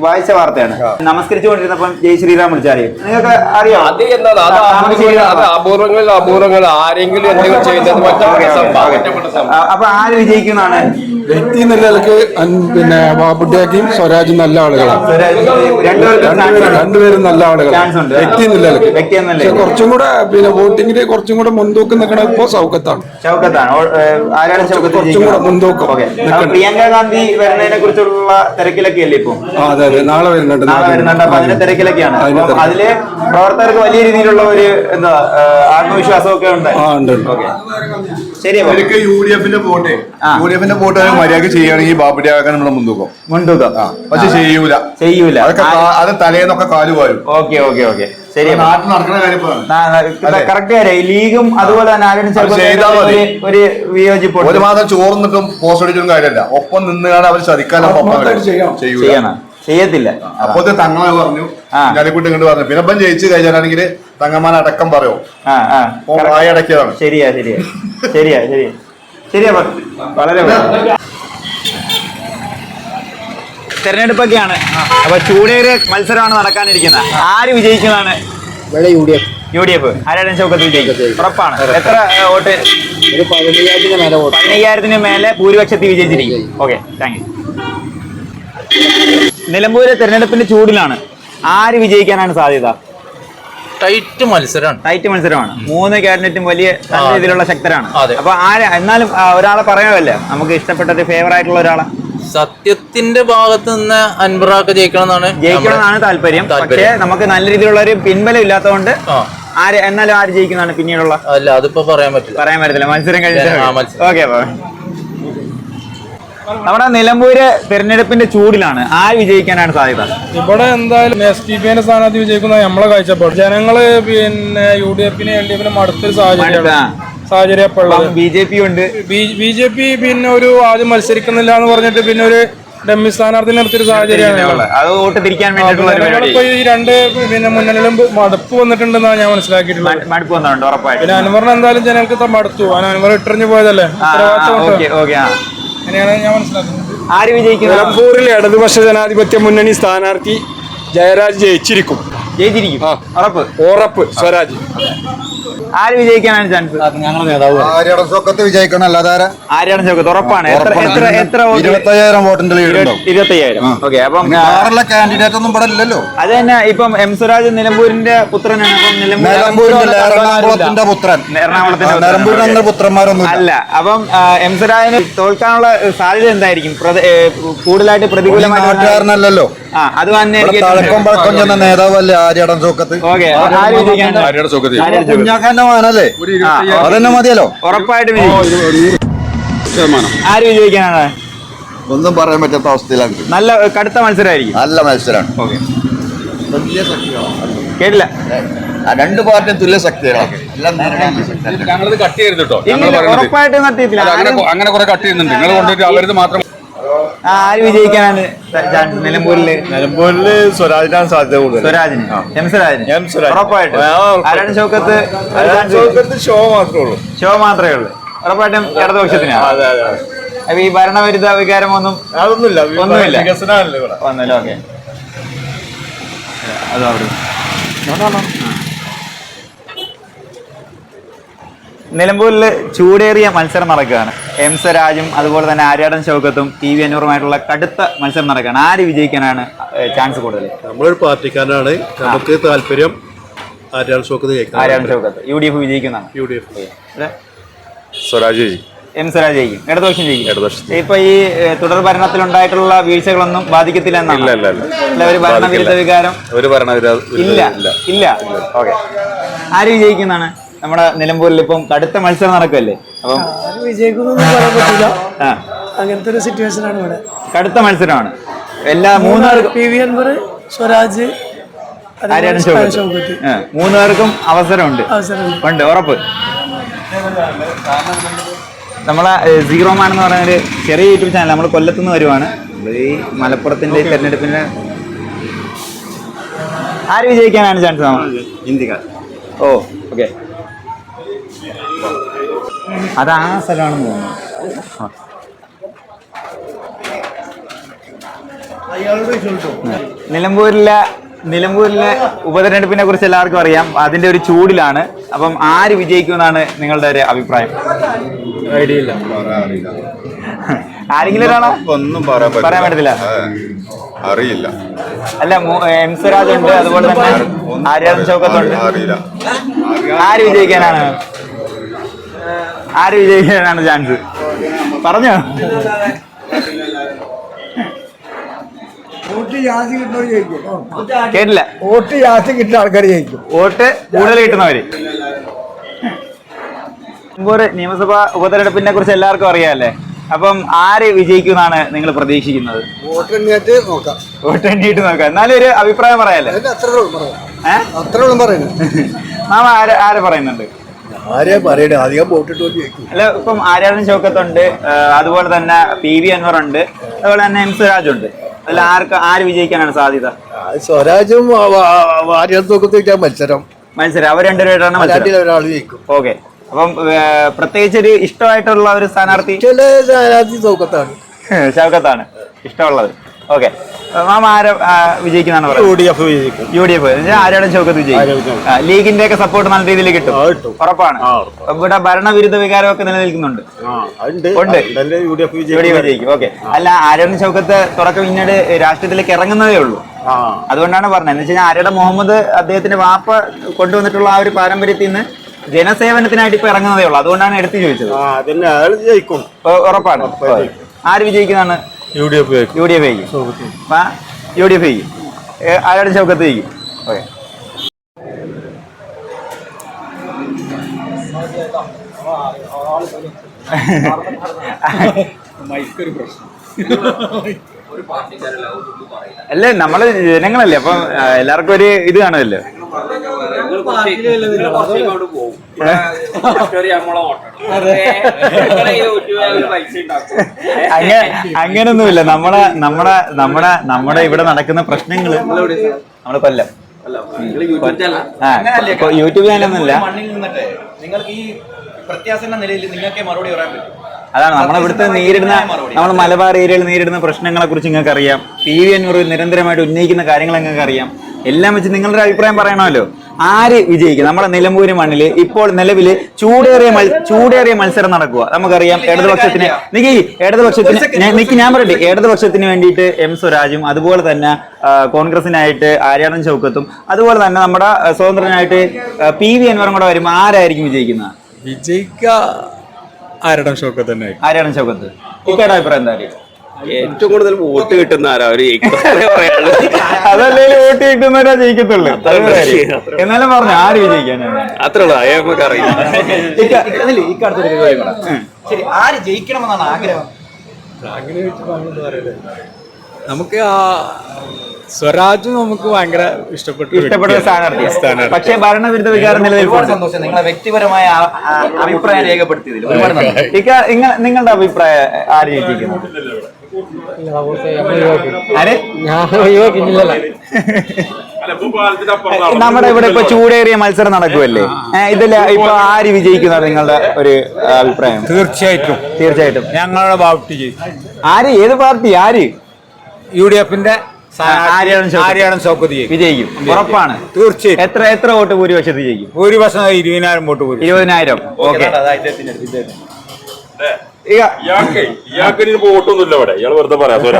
വായിച്ച വാർത്തയാണ്. നമസ്കരിച്ചുകൊണ്ടിരുന്നപ്പം ജയ് ശ്രീറാം വിളിച്ചാലേ. നിങ്ങൾക്ക് അറിയാം? അത് എന്താണ്? അത് അപൂർവങ്ങൾ അത് അപൂർവങ്ങളിൽ അപൂർവങ്ങൾ ആരെങ്കിലും എന്തെങ്കിലും ചെയ്യുന്നത് മറ്റേ സംഭവം അപ്പൊ ആര് വിജയിക്കുന്നതാണ് വ്യക്തി എന്ന നിലയ്ക്ക് പിന്നെ ബാബുട്ടിയാക്കിയും സ്വരാജും നല്ല ആളുകളാണ് രണ്ടുപേരും നല്ല ആളുകളാണ് വ്യക്തി എന്ന നിലയ്ക്ക്. പക്ഷെ കുറച്ചും കൂടെ പിന്നെ വോട്ടിങ്ങിന്റെ കുറച്ചും കൂടെ മുൻതൂക്കം നിൽക്കണ ഇപ്പോ സൗകത്താണ് കുറച്ചും കൂടെ മുൻതൂക്കം ഓക്കെ. പ്രിയങ്ക ഗാന്ധി വരുന്നതിനെ കുറിച്ചുള്ള തിരക്കിലൊക്കെ അല്ലേ ഇപ്പൊ? അതെ അതെ. നാളെ വരുന്നുണ്ട് നാളെ വരുന്നുണ്ട്. അപ്പൊ അതിന്റെ തിരക്കിലൊക്കെയാണ്. അതിൽ പ്രവർത്തകർക്ക് വലിയ രീതിയിലുള്ള ഒരു എന്താ ആത്മവിശ്വാസം ആത്മവിശ്വാസമൊക്കെ ഉണ്ട്. ആ ഉണ്ട് ഉണ്ട്. ശരി അപ്പൊ ഇവർക്ക് യു ഡി എഫിന്റെ വോട്ട് ആ. യു ഡി എഫിന്റെ വോട്ട് മര്യാദ ചെയ്യുകയാണെങ്കിൽ ബാബുട്ടിയാക്കാൻ നമ്മളെ മുൻതൂക്കം മുൻതൂക്കം പക്ഷെ ചെയ്യൂല. ചെയ്യൂല. അതൊക്കെ അത് തലേന്നൊക്കെ കാലു വാരും. Okay okay okay. ശരി അപ്പൊ. നാട്ടിൽ നടക്കുന്ന കാര്യം ഇപ്പോഴാണ്. കറക്റ്റ് കാര്യം. ഈ ലീഗും അതുപോലെ തന്നെ ആരും. ഒരു വിയോജിപ്പ് ഒരു മാസം ചോർന്നിട്ടും പോസ്റ്റ് അടിച്ചൊന്നും കാര്യമില്ല. ഒപ്പം നിന്നുകാണ് അവർ ചതിക്കാൻ ചെയ്യണം. ചെയ്യത്തില്ല. അപ്പൊ തങ്ങമാ തങ്ങളെ പറഞ്ഞു. ഞാനിക്കുട്ടി ഇങ്ങോട്ട് പറഞ്ഞു. പിന്നെ ഇപ്പം ജയിച്ചു കഴിഞ്ഞാലാണെങ്കിൽ തങ്ങമാൻ അടക്കം പറയോ? അടക്കിയതാണ്. ശരിയാ ശരിയാ. ശരിയാ ശരിയാ. ശരിയാ വളരെ. തെരഞ്ഞെടുപ്പൊക്കെയാണ്. അപ്പൊ ചൂടേറിയ മത്സരമാണ് നടക്കാനിരിക്കുന്നത്. ആര് വിജയിക്കുന്നതാണ് U D F. U D F. Aryadan Shoukath വിജയിക്കും ഉറപ്പാണ്. എത്ര വോട്ട്? ഒരു പതിനയ്യായിരത്തിന് മേലെ വോട്ട്. പതിനയ്യായിരത്തിന് മേലെ ഭൂരിപക്ഷത്തിൽ വിജയിച്ചിരിക്കും. Okay thank you. നിലമ്പൂര് തെരഞ്ഞെടുപ്പിന്റെ ചൂടിലാണ്. ആര് വിജയിക്കാനാണ് സാധ്യത? ടൈറ്റ് മത്സരമാണ് ടൈറ്റ് മത്സരമാണ്. മൂന്ന് ക്യാബിനറ്റും വലിയ നല്ല രീതിയിലുള്ള ശക്തരാണ്. അപ്പൊ ആര് എന്നാലും ഒരാളെ പറയാമല്ലേ നമുക്ക് ഇഷ്ടപ്പെട്ടത് ഫേവർ ആയിട്ടുള്ള ഒരാളെ. സത്യത്തിന്റെ ഭാഗത്ത് നിന്ന് അൻപറാക്ക് ജയിക്കണം എന്നാണ് ജയിക്കണമെന്നാണ് താല്പര്യം. പക്ഷേ നമുക്ക് നല്ല രീതിയിലുള്ള ഒരു പിൻബലം ഇല്ലാത്തതുകൊണ്ട്. ആര് എന്നാലും ആര് ജയിക്കുന്നതാണ് പിന്നീടുള്ള അല്ല അതിപ്പോ പറയാൻ പറ്റില്ല. പറയാൻ പറ്റത്തില്ല. മത്സരം കഴിഞ്ഞു. ഓക്കെ നമ്മുടെ നിലമ്പൂര് തെരഞ്ഞെടുപ്പിന്റെ ചൂടിലാണ്. ആര് വിജയിക്കാനാണ് സാധ്യത? ഇവിടെ എന്തായാലും എസ് ഡി പി ന്റെ സ്ഥാനാർത്ഥി വിജയിക്കുന്ന നമ്മളെ കാഴ്ചപ്പാട്. ജനങ്ങൾ പിന്നെ യു ഡി എഫിന് എൽ ഡി എഫിനും അടുത്തൊരു സാഹചര്യമാണ്. സാഹചര്യം ബി ജെ പി ഉണ്ട്. ബി ജെ പി പിന്നെ ഒരു ആദ്യം മത്സരിക്കുന്നില്ല എന്ന് പറഞ്ഞിട്ട് പിന്നെ ഒരു ഡമ്മി സ്ഥാനാർത്ഥി നിർത്തിയൊരു സാഹചര്യമാണ് ഈ രണ്ട് പിന്നെ മുന്നണിയിലും മടുപ്പ് വന്നിട്ടുണ്ടെന്നാണ് ഞാൻ മനസ്സിലാക്കിയിട്ടുള്ളത്. പിന്നെ അനുവറിന് എന്തായാലും ജനങ്ങൾക്ക് മടുത്തു. ആ ഇട്ടറിഞ്ഞു പോയതല്ലേ? ആര് നിലമ്പൂരിൽ ഇടതുപക്ഷ ജനാധിപത്യ മുന്നണി സ്ഥാനാർത്ഥി ജയരാജ് ജയിച്ചിരിക്കും. ജയിച്ചിരിക്കും. ഉറപ്പ്. ഉറപ്പ് സ്വരാജ്. ആര് വിജയിക്കാനാണ് ചാൻസ് ഞങ്ങളുടെ നേതാവ് ആര്യാടൻ വിജയിക്കണം അല്ലാതെ ആര്യാണ് ചോക്കത്ത് ഉറപ്പാണ്. എത്ര എത്ര എത്ര വോട്ട്? ഇരുപത്തയ്യായിരം വോട്ടിന്റെ ഇരുപത്തയ്യായിരം. ഓക്കെ അപ്പം കാൻഡിഡേറ്റ് ഒന്നും ഇവിടെ ഇല്ലല്ലോ. അത് തന്നെ ഇപ്പം എം സുരാജ് നിലമ്പൂരിന്റെ പുത്രനാണ്. അപ്പം നിലമ്പൂരിന്റെ എറണാകുളത്തിന്റെ പുത്രൻ. എറണാകുളത്തിന്റെ പുത്രന്മാരൊന്നും അല്ല അപ്പം എം സ്വരാജിന് തോൽക്കാനുള്ള സാധ്യത എന്തായിരിക്കും? കൂടുതലായിട്ട് പ്രതികൂലമായിട്ടല്ലോ ആ അത് തന്നെ നേതാവല്ലേ ആര്യാടൻ ചോക്കത്ത്? ഓക്കെ ആര് വിജയിക്കാൻ കുഞ്ഞാക്കാന്റെ മകനല്ലേ അതന്നെ മതിയല്ലോ. ഉറപ്പായിട്ട് വിജയിക്കും. ആര് വിജയിക്കാനാണ്? ഒന്നും പറയാൻ പറ്റാത്ത അവസ്ഥയിലാണ്. നല്ല കടുത്ത മത്സരമായിരിക്കും. നല്ല മത്സരമാണ് കേട്ടില്ല? രണ്ട് പാർട്ടിയും തുല്യ ശക്തികളാണ്. ഞങ്ങളത് കട്ട് ചെയ്യരുത് കേട്ടോ ഉറപ്പായിട്ടും നടത്തിയിട്ടില്ല ആരും- അങ്ങനെ കുറെ കട്ട് ചെയ്യുന്നുണ്ട്. നിങ്ങൾ കൊണ്ടുപോയിട്ട് അവരത് മാത്രം ആര് വിജയിക്കാനാണ്? നിലമ്പൂരിൽ. നിലമ്പൂരിൽ സ്വരാജിനാണ് സാധ്യത കൂടുതൽ സ്വരാജിന്. എം സ്വരാജിന്. എം സ്വരാജ്. ഉറപ്പായിട്ടും. ആരാണ് ചോക്കത്ത് ഷോ മാത്രമേ ഉള്ളൂ. ഷോ മാത്രമേ ഉള്ളൂ. ഉറപ്പായിട്ടും ഇടതുപക്ഷത്തിനാണ് അതെ അതെ. അപ്പൊ ഈ ഭരണവിരുദ്ധ വികാരമൊന്നും അതൊന്നുമില്ല. ഒന്നുമില്ല. വികസനമല്ലേ വന്നല്ലോ ഓക്കെ. അതാ അവിടെ. നിലമ്പൂരിൽ ചൂടേറിയ മത്സരം നടക്കുകയാണ്. എം സ്വരാജും അതുപോലെ തന്നെ ആര്യാടൻ ശൗക്കത്തും ടി വി അന്നൂറുമായിട്ടുള്ള കടുത്ത മത്സരം നടക്കുകയാണ്. ആര് വിജയിക്കാനാണ് ചാൻസ് കൂടുതൽ നമ്മളൊരു പാർട്ടിക്കാരനാണ്. നമുക്ക് താല്പര്യം Aryadan Shoukath Aryadan Shoukath. U D F വിജയിക്കുന്നതാണ്. U D F. Swaraj M Swaraj ജയിക്കും. ഇടതുപക്ഷം ജയിക്കും. ഇടതുപക്ഷം ഇപ്പൊ ഈ തുടർ ഭരണത്തിലുണ്ടായിട്ടുള്ള വീഴ്ചകളൊന്നും ബാധിക്കത്തില്ല എന്നാണ്? ഇല്ല, ഇല്ല, ഇല്ല. ഒരു ഭരണവിരുദ്ധ വികാരം? ഒരു ഭരണവിരുദ്ധ ഇല്ല. ഇല്ല. ഓക്കെ. ആര് വിജയിക്കുന്നതാണ്? നമ്മുടെ നിലമ്പൂരിൽ ഇപ്പം കടുത്ത മത്സരം നടക്കുമല്ലേ അപ്പം വിജയിക്കുന്നൊന്നും പറയാൻ പറ്റില്ല ആ. അങ്ങനത്തെ ഒരു സിറ്റുവേഷൻ ആണ് ഇവിടെ. കടുത്ത മത്സരമാണ്. എല്ലാ മൂന്നുപേർക്കും പി വി അൻവർ സ്വരാജ് ആര്യാടൻ അവസരമുണ്ട്. അവസരമുണ്ട്. ഉണ്ട് ഉറപ്പ്. നമ്മളെ ഏഹ്, സീറോ മാൻ എന്ന് പറയുന്ന ഒരു ചെറിയ യൂട്യൂബ് ചാനൽ നമ്മൾ കൊല്ലത്തുനിന്ന് വരുവാണ്. നമ്മൾ ഈ മലപ്പുറത്തിന്റെ തെരഞ്ഞെടുപ്പിന് ആര് വിജയിക്കാനാണ് ചാൻസ് ഇന്ത്യക്കാർ. Oh okay. അത് ആ സ്ഥലമാണെന്ന് തോന്നുന്നു നിലമ്പൂരിലെ നിലമ്പൂരിലെ ഉപതെരഞ്ഞെടുപ്പിനെ കുറിച്ച് എല്ലാവർക്കും അറിയാം. അതിന്റെ ഒരു ചൂടിലാണ്. അപ്പം ആര് വിജയിക്കുമെന്നാണ് നിങ്ങളുടെ ഒരു അഭിപ്രായം? ആരെങ്കിലും ഒരാളോ? ഒന്നും പറയാൻ പറയാൻ പറ്റത്തില്ല. അറിയില്ല. അല്ല എം സ്വരാജ് ഉണ്ട് അതുപോലെ തന്നെ ആര്യാദം ചോക്കത്തുണ്ട് അറിയില്ല. ആര് വിജയിക്കാനാണ്? ആര് വിജയിക്കാനാണ് ചാൻസ് പറഞ്ഞോ. കേട്ടില്ല. വോട്ട് ജാസ്തി കിട്ടുന്ന ആൾക്കാർ ജയിക്കും. വോട്ട് കൂടുതൽ കിട്ടുന്നവര്. നിയമസഭാ ഉപതെരഞ്ഞെടുപ്പിനെ കുറിച്ച് എല്ലാവർക്കും അറിയാമല്ലേ അപ്പം ആര് വിജയിക്കുമെന്നാണ് നിങ്ങൾ പ്രതീക്ഷിക്കുന്നത്? വോട്ട് എണ്ണിയായിട്ട് നോക്കാം. വോട്ട് എണ്ണിയിട്ട് നോക്കാം. എന്നാലും ഒരു അഭിപ്രായം പറയാല്ലേ അത്രേ ഉള്ളൂ പറയുന്നത് മാമ ആര് ആര് പറയുന്നുണ്ട്? ആരെയാ പറയണേ? അധികം വോട്ടിട്ട് ജയിക്കും അല്ല ഇപ്പം ആര്യാടൻ ചൗക്കത്തുണ്ട് ആ, അതുപോലെ തന്നെ പി വി അൻവർ ഉണ്ട് അതുപോലെ തന്നെ എം സ്വരാജ് ഉണ്ട് അതിൽ ആർക്ക് ആര് വിജയിക്കാനാണ് സാധ്യത? സ്വരാജും ആര്യാത്തൊക്കെ മത്സരം. മത്സരം. അവർ രണ്ടുപേരാണ് ഒരാൾ ജയിക്കും ഓക്കെ. അപ്പം പ്രത്യേകിച്ച് ഒരു ഇഷ്ടമായിട്ടുള്ള ഒരു സ്ഥാനാർത്ഥി? സ്ഥാനാർത്ഥി തോക്കത്താണ് ഷൗക്കത്താണ് ഇഷ്ടമുള്ളത്. ഓക്കെ. മാം ആരെ വിജയിക്കുന്നതാണ് പറയുന്നത്? ഡി എഫ് വിജയിക്കും. U D F. Aryadan Shoukath വിജയിക്കും. ലീഗിന്റെ ഒക്കെ സപ്പോർട്ട് നല്ല രീതിയിൽ കിട്ടും. ഉറപ്പാണ്. ഇവിടെ ഭരണവിരുദ്ധ വികാരമൊക്കെ നിലനിൽക്കുന്നുണ്ട്. ഉണ്ട്. യു ഡി എഫ് വിജയിക്കും? ഓക്കെ. അല്ല ആര്യാടൻ ചൗക്കത്ത് തുടക്കം പിന്നീട് രാഷ്ട്രീയത്തിലേക്ക് ഇറങ്ങുന്നതേ ഉള്ളൂ. അതുകൊണ്ടാണ് പറഞ്ഞത്. എന്ന് വെച്ച് കഴിഞ്ഞാൽ ആര്യയുടെ മുഹമ്മദ് അദ്ദേഹത്തിന്റെ വാപ്പ കൊണ്ടുവന്നിട്ടുള്ള ആ ഒരു പാരമ്പര്യത്തിൽ നിന്ന് ജനസേവനത്തിനായിട്ട് ഇപ്പൊ ഇറങ്ങുന്നതേ ഉള്ളൂ. അതുകൊണ്ടാണ് എടുത്തു ചോദിച്ചത്. ഉറപ്പാണ്. ആര് വിജയിക്കുന്നതാണ് U D F U D F ജയിക്കും അപ്പൊ യു ഡി എഫ് ജയിക്കും ഏ, ആര്യാടൻ ചൗക്കത്ത് ജയിക്കും ഓക്കെ. അല്ലേ നമ്മൾ ജനങ്ങളല്ലേ അപ്പൊ എല്ലാവർക്കും ഒരു ഇത് കാണുമല്ലോ. അങ്ങനെ അങ്ങനൊന്നുമില്ല. നമ്മളെ നമ്മളെ നമ്മുടെ നമ്മുടെ ഇവിടെ നടക്കുന്ന പ്രശ്നങ്ങൾ നമ്മൾ കൊല്ലം. യൂട്യൂബ് ചാനലൊന്നുമില്ല. നിങ്ങൾക്ക് ഈ പ്രത്യാസന നിലയിൽ നിങ്ങൾക്ക് മറുപടി പറയാൻ പറ്റും? അതാണ് നമ്മൾ ഇവിടുത്തെ നേരിടുന്ന നമ്മൾ മലബാർ ഏരിയയിൽ നേരിടുന്ന പ്രശ്നങ്ങളെ കുറിച്ച് നിങ്ങൾക്ക് അറിയാം പി വി അന്നൂർ നിരന്തരമായിട്ട് ഉന്നയിക്കുന്ന കാര്യങ്ങൾ നിങ്ങൾക്ക് അറിയാം എല്ലാം വെച്ച് നിങ്ങളുടെ അഭിപ്രായം പറയണമല്ലോ. ആര് വിജയിക്കും? നമ്മുടെ നിലമ്പൂര് മണ്ണിൽ ഇപ്പോൾ നിലവിൽ ചൂടേറിയ ചൂടേറിയ മത്സരം നടക്കുക. നമുക്കറിയാം ഇടതുപക്ഷത്തിന് നിക്കി ഇടതുപക്ഷത്തിന് നിക്കി ഞാൻ പറയട്ടെ. ഇടതുപക്ഷത്തിന് വേണ്ടിയിട്ട് എം സ്വരാജും അതുപോലെ തന്നെ കോൺഗ്രസിനായിട്ട് ആര്യാടൻ ചൗക്കത്തും അതുപോലെ തന്നെ നമ്മുടെ സ്വതന്ത്രനായിട്ട് പി വി അൻവറും കൂടെ വരുമ്പോൾ ആരായിരിക്കും വിജയിക്കുന്നത്? വിജയിക്ക. ആരുടെ ഷോക്കത്ത് തന്നെ ആരടം ഷോക്കത്ത് ഇക്കയുടെ അഭിപ്രായം എന്താ ഏറ്റവും കൂടുതൽ വോട്ട് കിട്ടുന്ന ആരാ? അവർ അതല്ലേ വോട്ട് കിട്ടുന്നവരാ ജയിക്കത്തുള്ളൂ. എന്നാലും പറഞ്ഞു ആര് വിജയിക്കാനാണ് അത്ര ഉള്ളു. അയാൾ നമുക്ക് അറിയാം. ശരി ആര് ജയിക്കണമെന്നാണ് ആഗ്രഹം? നമുക്ക് ആ സ്വരാജ് നമുക്ക് ഭയങ്കര ഇഷ്ടപ്പെട്ടു ഇഷ്ടപ്പെട്ട സ്ഥാനാർത്ഥി. പക്ഷേ ഭരണവിരുദ്ധ വികാരം ഒരുപാട് സന്തോഷം. നിങ്ങളെ വ്യക്തിപരമായ അഭിപ്രായം രേഖപ്പെടുത്തിയതിൽ. നിങ്ങളുടെ അഭിപ്രായം ആര് ചോദിക്കുന്നു നമ്മുടെ ഇവിടെ ഇപ്പൊ ചൂടേറിയ മത്സരം നടക്കുമല്ലേ ഇതിൽ ഇതിൽ ഇപ്പൊ ആര് വിജയിക്കുന്ന നിങ്ങളുടെ ഒരു അഭിപ്രായം? തീർച്ചയായിട്ടും. തീർച്ചയായിട്ടും. ഞങ്ങളുടെ പാർട്ടി ആര്? ഏത് പാർട്ടി? ആര്? യു ഡി എഫിന്റെ ആര്യാടൻ. വിജയിക്കും. ഉറപ്പാണ്. തീർച്ചയായും. എത്ര എത്ര വോട്ട് ഭൂരിപക്ഷത്തിൽ ജയിക്കും? ഭൂരിപക്ഷം ഇരുപതിനായിരം വോട്ട് ഇരുപതിനായിരം. ഓക്കെ. ഇയാൾക്ക് ഇയാൾക്ക് ഇനി വോട്ടൊന്നുമില്ല ഇവിടെ. ഇയാൾ വെറുതെ പറയാം.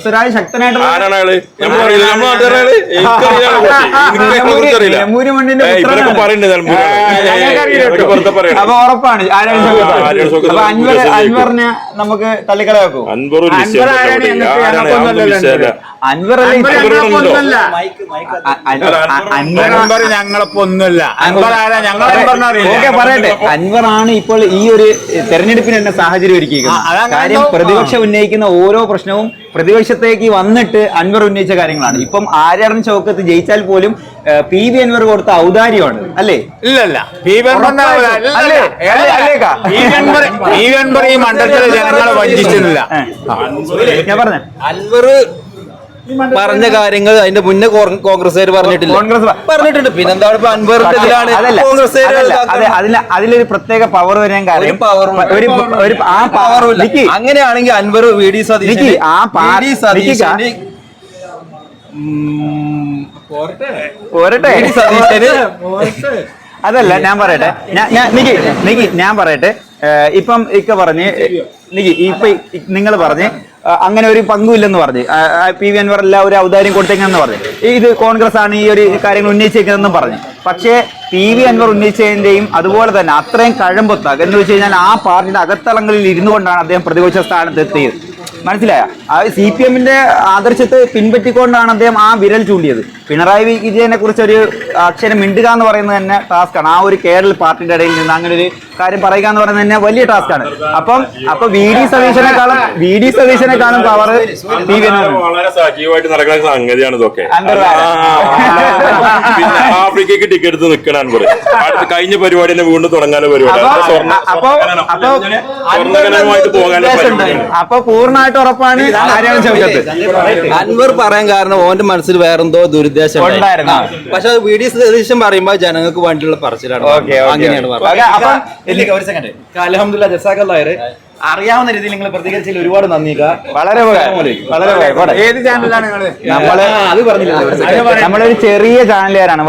സ്വരാജ് വെറുതെ അപ്പൊ ഉറപ്പാണ്. ആരാണ് അൻവർ. അൻവറിനെ നമുക്ക് തള്ളിക്കളയാക്കോ അൻവർ അൻവർ. അൻവർ അൻവർ അൻവർ അൻവർ ഞങ്ങളിപ്പോ ഒന്നുമില്ല അൻവർ ആരാ ഓക്കെ പറയട്ടെ. അൻവറാണ് ഇപ്പോൾ ഈ ഒരു തെരഞ്ഞെടുപ്പിന് തന്നെ സാഹചര്യം ഒരുക്കിയിരിക്കുന്നത്. കാര്യം പ്രതിപക്ഷം ഉന്നയിക്കുന്ന ഓരോ പ്രശ്നവും പ്രതിപക്ഷത്തേക്ക് വന്നിട്ട് അൻവർ ഉന്നയിച്ച കാര്യങ്ങളാണ്. ഇപ്പം ആര്യാടൻ ചൗക്കത്ത് ജയിച്ചാൽ പോലും പി വി അൻവർ കൊടുത്ത ഔദാര്യമാണ് അല്ലേ? ഇല്ലല്ല. പി വി അൻവർ ഈ മണ്ഡലത്തിലെ ജനങ്ങളെ വഞ്ചിച്ചിട്ടില്ല. ഞാൻ പറഞ്ഞ. അൻവർ പറഞ്ഞ കാര്യങ്ങൾ അതിന്റെ മുന്നേ കോൺഗ്രസ്സുകാർ പറഞ്ഞിട്ടില്ല. കോൺഗ്രസ് പറഞ്ഞിട്ടുണ്ട്. പിന്നെന്താണ് ഇപ്പൊ അൻവറിന്റെ ഇതിലാണ് അതല്ല, കോൺഗ്രസ്സുകാർ അതിലൊരു പ്രത്യേക പവർ വരാൻ കാര്യം ഒരു ഒരു ആ പവർ അങ്ങനെയാണെങ്കിൽ അൻവർ വി ഡി നിക്ക് ആ പാ- ഡി പോരട്ടെ. അതല്ല ഞാൻ പറയട്ടെ. ഞാൻ നിക്കി നിക്ക് ഞാൻ പറയട്ടെ. ഇപ്പം ഇക്ക പറഞ്ഞ് നിക്ക് ഇപ്പൊ നിങ്ങൾ പറഞ്ഞ് അങ്ങനെ ഒരു പങ്കുമില്ലെന്ന് പറഞ്ഞ്. പി വി അൻവർ എല്ലാം ഒരു ഔദാര്യം കൊടുത്തേക്കെന്ന് പറഞ്ഞ്. ഇത് കോൺഗ്രസ് ആണ് ഈ ഒരു കാര്യങ്ങൾ ഉന്നയിച്ചേക്കുന്നതെന്ന് പറഞ്ഞ്. പക്ഷേ പി വി അൻവർ ഉന്നയിച്ചതിന്റെയും അതുപോലെ തന്നെ അത്രയും കഴമ്പൊത്താക്ക് എന്ന് വെച്ച് കഴിഞ്ഞാൽ ആ പാർട്ടിയുടെ അകത്തളങ്ങളിൽ ഇരുന്നു കൊണ്ടാണ് അദ്ദേഹം പ്രതിപക്ഷ സ്ഥാനത്ത് എത്തിയത് മനസ്സിലായ. ആ സി പി എമ്മിന്റെ ആദർശത്തെ പിൻപറ്റിക്കൊണ്ടാണ് അദ്ദേഹം ആ വിരൽ ചൂണ്ടിയത്. പിണറായി വിജയനെ കുറിച്ച് ഒരു അക്ഷരം മിണ്ടുക എന്ന് പറയുന്നത് തന്നെ ടാസ്ക്കാണ് ആ ഒരു കേരള പാർട്ടിയുടെ ഇടയിൽ നിന്ന് അങ്ങനെ ഒരു കാര്യം പറയുക എന്ന് പറയുന്നത് തന്നെ വലിയ ടാസ്ക്കാണ് അപ്പം അപ്പൊ വി ഡി സതീശനെക്കാളും വി ഡി സതീശനെക്കാളും പവർ വി വളരെ സജീവമായിട്ട് നടക്കുന്ന സംഗതിയാണ് ഇതൊക്കെ. പിന്നെ ആഫ്രിക്കയ്ക്ക് ടിക്കറ്റ് എടുത്ത് നിൽക്കണം അടുത്ത കഴിഞ്ഞ പരിപാടി തന്നെ വീണ്ടും തുടങ്ങാൻ പരിപാടി. അപ്പൊ പൂർണമായിട്ട് ഉറപ്പാണ് അൻവർ പറയാൻ കാരണം ഓന്റെ മനസ്സിൽ വേറെന്തോ ദുരുദ്ദേശം ഉണ്ടായിരുന്നു. പക്ഷെ അത് വി ഡി സതീശൻ പറയുമ്പോ ജനങ്ങൾക്ക് വേണ്ടിയുള്ള പറച്ചിലാണ് ഓക്കെ അങ്ങനെയാണ് പറഞ്ഞത്. ഓക്കെ അപ്പം ഒരു സെക്കൻഡ് അലഹമുല്ല ജസാഖല്ലായർ അറിയാവുന്ന രീതിയിൽ നിങ്ങൾ പ്രതികരിച്ചതിൽ ഒരുപാട് നന്ദി വളരെ ഉപകാരം. വളരെ ഉപകാരം. പോട്ടെ. ഏത് ചാനലാണ് നിങ്ങൾ? നമ്മൾ അത് പറഞ്ഞില്ല. നമ്മളൊരു ചെറിയ ചാനലുകാരാണ്